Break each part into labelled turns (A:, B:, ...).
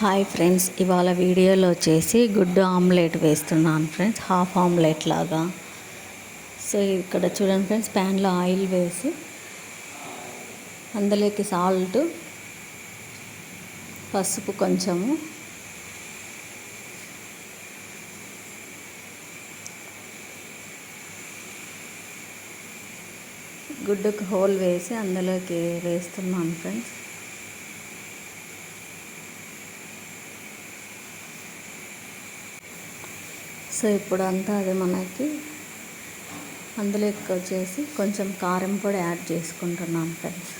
A: Hi friends ఇవాళ వీడియోలో వచ్చేసి గుడ్డు ఆమ్లెట్ వేస్తున్నాను ఫ్రెండ్స్ హాఫ్ ఆమ్లెట్ లాగా. సో ఇక్కడ చూడండి ఫ్రెండ్స్ ప్యాన్లో ఆయిల్ వేసి అందులోకి సాల్ట్ పసుపు కొంచెము. గుడ్డుకు హోల్ వేసి అందులోకి వేస్తున్నాను ఫ్రెండ్స్. సో ఇప్పుడు అంతా అది మనకి అందులో ఎక్కువ వచ్చేసి కొంచెం కారం కూడా యాడ్ చేసుకుంటున్నాం ఫ్రెండ్స్.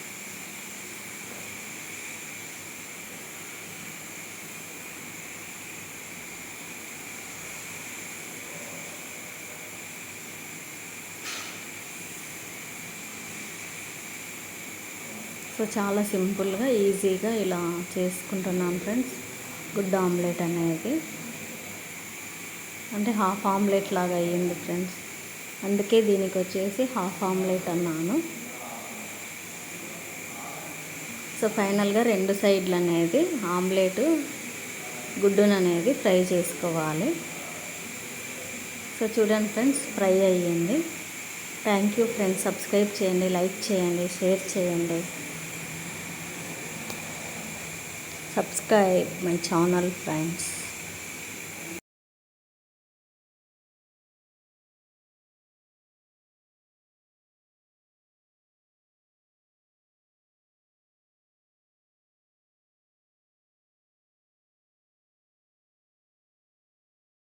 A: సో చాలా సింపుల్గా ఈజీగా ఇలా చేసుకుంటున్నాం ఫ్రెండ్స్. గుడ్ ఆమ్లెట్ అనేది. అంటే హాఫ్ ఆమ్లెట్ లాగా అయ్యింది ఫ్రెండ్స్. అందుకే దీనికి వచ్చేసి హాఫ్ ఆమ్లెట్ అన్నాను. సో ఫైనల్గా రెండు సైడ్లు అనేది ఆమ్లెట్ గుడ్డును అనేది ఫ్రై చేసుకోవాలి. సో చూడండి ఫ్రెండ్స్ ఫ్రై అయ్యింది. Thank you friends. సబ్స్క్రైబ్ చేయండి లైక్ చేయండి షేర్ చేయండి. Subscribe my channel friends.